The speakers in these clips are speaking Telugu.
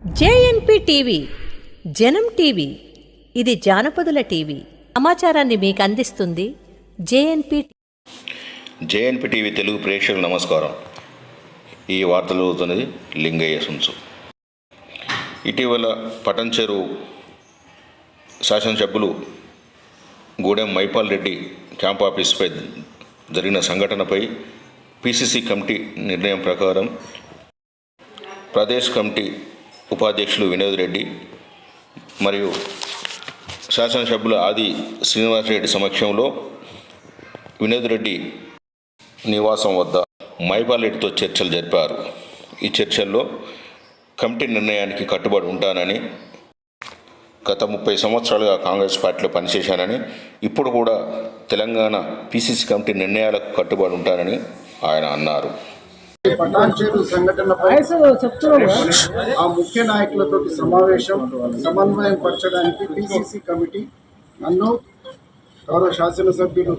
జేఎన్పి టీవీ జనం టీవీ ఇది జానపదుల టీవీ. సమాచారాన్ని మీకు అందిస్తుంది జేఎన్పి జేఎన్పి టీవీ తెలుగు ప్రేక్షకులు నమస్కారం. ఈ వార్తలు అవుతున్నది లింగయ్య సుంచు ఇటీవల పటంచెరు శాసనసభ్యులు గూడెం మైపాల్ రెడ్డి క్యాంప్ ఆఫీస్పై జరిగిన సంఘటనపై పిసిసి కమిటీ నిర్ణయం ప్రకారం ప్రదేశ్ కమిటీ ఉపాధ్యక్షులు వినోద్ రెడ్డి మరియు శాసనసభ్యులు ఆది శ్రీనివాసరెడ్డి సమక్షంలో వినోద్ రెడ్డి నివాసం వద్ద మైపాలెడ్డితో చర్చలు జరిపారు. ఈ చర్చల్లో కమిటీ నిర్ణయానికి కట్టుబడి ఉంటానని గత ముప్పై సంవత్సరాలుగా కాంగ్రెస్ పార్టీలో పనిచేశానని ఇప్పుడు కూడా తెలంగాణ పీసీసీ కమిటీ నిర్ణయాలకు కట్టుబడి ఉంటానని ఆయన అన్నారు. పటాన్చేరు సంఘటనపై ఆ ముఖ్య నాయకులతో సమావేశం సమన్వయం పరచడానికి పిసిసి కమిటీ నన్ను గౌరవ శాసనసభ్యులు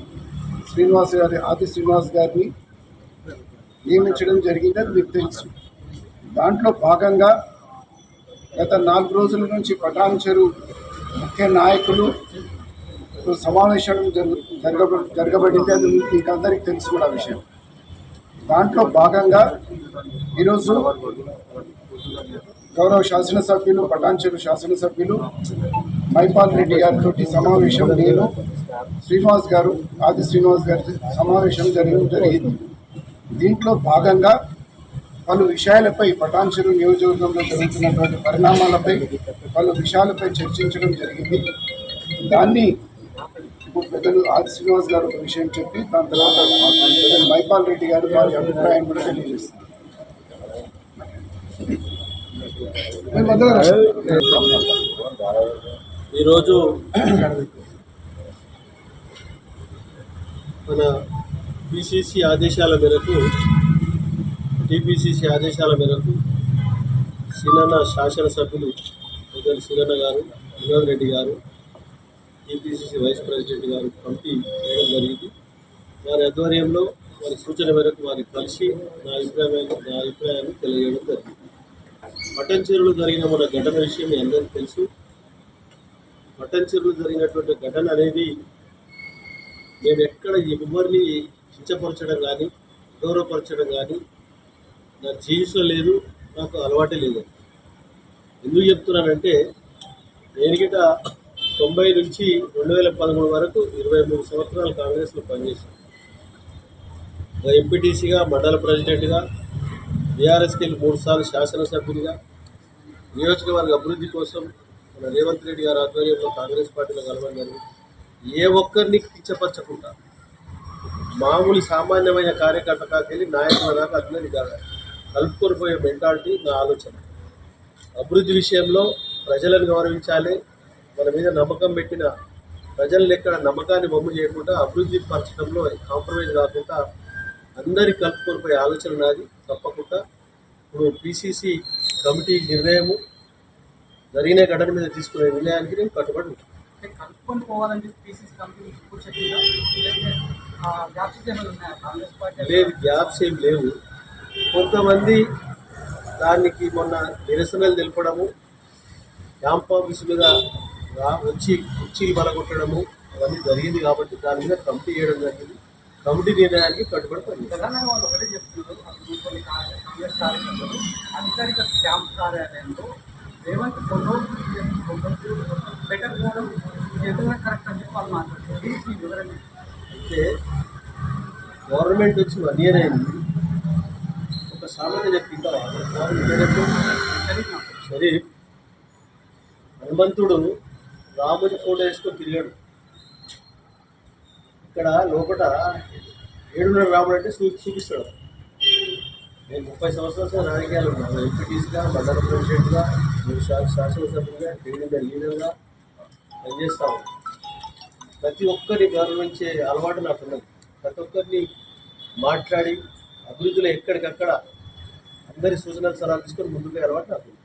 శ్రీనివాస్ గారి ఆది శ్రీనివాస్ గారిని నియమించడం జరిగిందని మీకు తెలుసు. దాంట్లో భాగంగా గత నాలుగు రోజుల నుంచి పటాన్చెరు ముఖ్య నాయకులు సమావేశం జరుగు జరగబ జరగబడింది అది మీకు అందరికీ తెలుసు కూడా విషయం. దాంట్లో భాగంగా ఈరోజు గౌరవ శాసనసభ్యులు పటాన్చెరు శాసనసభ్యులు మైపాల్ రెడ్డి గారితో సమావేశం నేను శ్రీనివాస్ గారు ఆది శ్రీనివాస్ గారి సమావేశం జరగడం జరిగింది. దీంట్లో భాగంగా పలు విషయాలపై పటాన్చెరు నియోజకవర్గంలో జరుగుతున్నటువంటి పరిణామాలపై పలు విషయాలపై చర్చించడం జరిగింది. దాన్ని పెద్దలు ఆది శ్రీనివాస్ గారు ఒక విషయం చెప్పి దాని తర్వాత పెద్దలు మైపాల్ రెడ్డి గారు వారి అభిప్రాయం కూడా తెలియజేస్తున్నారు ఈరోజు మన పిసిసి ఆదేశాల మేరకు టీపీసీసీ ఆదేశాల మేరకు సినన్న శాసనసభ్యులు పెద్దలు సినన్న గారు వినోద్ రెడ్డి గారు టీపీసీసీ వైస్ ప్రెసిడెంట్ గారు పంపి చేయడం జరిగింది. వారి ఆధ్వర్యంలో వారి సూచన మేరకు వారికి కలిసి నా అభిప్రాయాన్ని నా అభిప్రాయాన్ని తెలియజేయడం జరిగింది. మటన్ చెరువులో జరిగిన మన ఘటన విషయం మీ అందరికీ తెలుసు. మటన్ చెరువులో జరిగినటువంటి ఘటన అనేది నేను ఎక్కడ ఎవరిని కించపరచడం కానీ గౌరవపరచడం కానీ నా జీవితంలో లేదు నాకు అలవాటే లేదు. ఎందుకు చెప్తున్నానంటే నేను గిట తొంభై నుంచి రెండు వేల పదమూడు వరకు ఇరవై మూడు సంవత్సరాలు కాంగ్రెస్లో పనిచేశాను ఒక ఎంపీటీసీగా మండల ప్రెసిడెంట్గా బీఆర్ఎస్కి మూడుసార్లు శాసనసభ్యునిగా నియోజకవర్గ అభివృద్ధి కోసం మన రేవంత్ రెడ్డి గారి ఆధ్వర్యంలో కాంగ్రెస్ పార్టీలో కలవడం జరిగింది. ఏ ఒక్కరిని కించపరచకుండా మామూలు సామాన్యమైన కార్యకర్త కాకెళ్ళి నాయకుల దాకా అందరి కాదు కలుపుకొని పోయే మెంటాలిటీ నా ఆలోచన. అభివృద్ధి విషయంలో ప్రజలను గౌరవించాలి. మన మీద నమ్మకం పెట్టిన ప్రజలను ఎక్కడ నమ్మకాన్ని బొమ్ము చేయకుండా అభివృద్ధి పరచడంలో కాంప్రమైజ్ కాకుండా అందరి కలుపుకొని పోయే ఆలోచన నాది. తప్పకుండా ఇప్పుడు పిసిసి కమిటీ నిర్ణయము జరిగిన ఘటన మీద తీసుకునే నిర్ణయానికి నేను కట్టుబడి ఉంటాను. కలుపుకొని పోవాలని పీసీసీ లేదు గ్యాప్స్ ఏం లేవు. కొంతమంది దానికి మొన్న నిరసనలు తెలపడము క్యాంప్ ఆఫీస్ మీద వచ్చి కుర్చీలు బలగొట్టడము అవన్నీ జరిగింది కాబట్టి దాని మీద కమిటీ చేయడం జరిగింది. కమిటీ నిర్ణయానికి కట్టుబడి పని తెలంగాణ వాళ్ళు ఒకటే చెప్తున్నారు అప్పుడు కొన్ని కా- కాంగ్రెస్ కార్యకర్తలు అధికారిక క్యాంప్ కార్యాలయంలో రేవంత్ ఫోటో బెటర్ కరెక్ట్ అని చెప్పి వాళ్ళు మాట్లాడుతున్నారు. దీనికి వివరణ అయితే గవర్నమెంట్ వచ్చి వన్ ఇయర్ అయింది. ఒక చెప్పిందా తెలియదు షరీఫ్ హనుమంతుడు రాముడి ఫోటో వేసుకొని తిరిగాడు. ఇక్కడ లోపల ఏడున్నర రాముడు అంటే చూ చూపిస్తాడు. నేను ముప్పై సంవత్సరాలు రాజకీయాలు ఉన్నాను. ఎంపీటీస్గా మండల ప్రెసిడెంట్గా నేను శా శాసనసభ్యులుగా టీడీపీ లీడర్గా పనిచేస్తాను. ప్రతి ఒక్కరిని గౌరవించే అలవాటు నాకు ఉన్నది. ప్రతి ఒక్కరిని మాట్లాడి అభివృద్ధిలో ఎక్కడికక్కడ అందరి సూచనలు సలహాలు తీసుకొని ముందుకు అలవాటు నాకు ఉంది.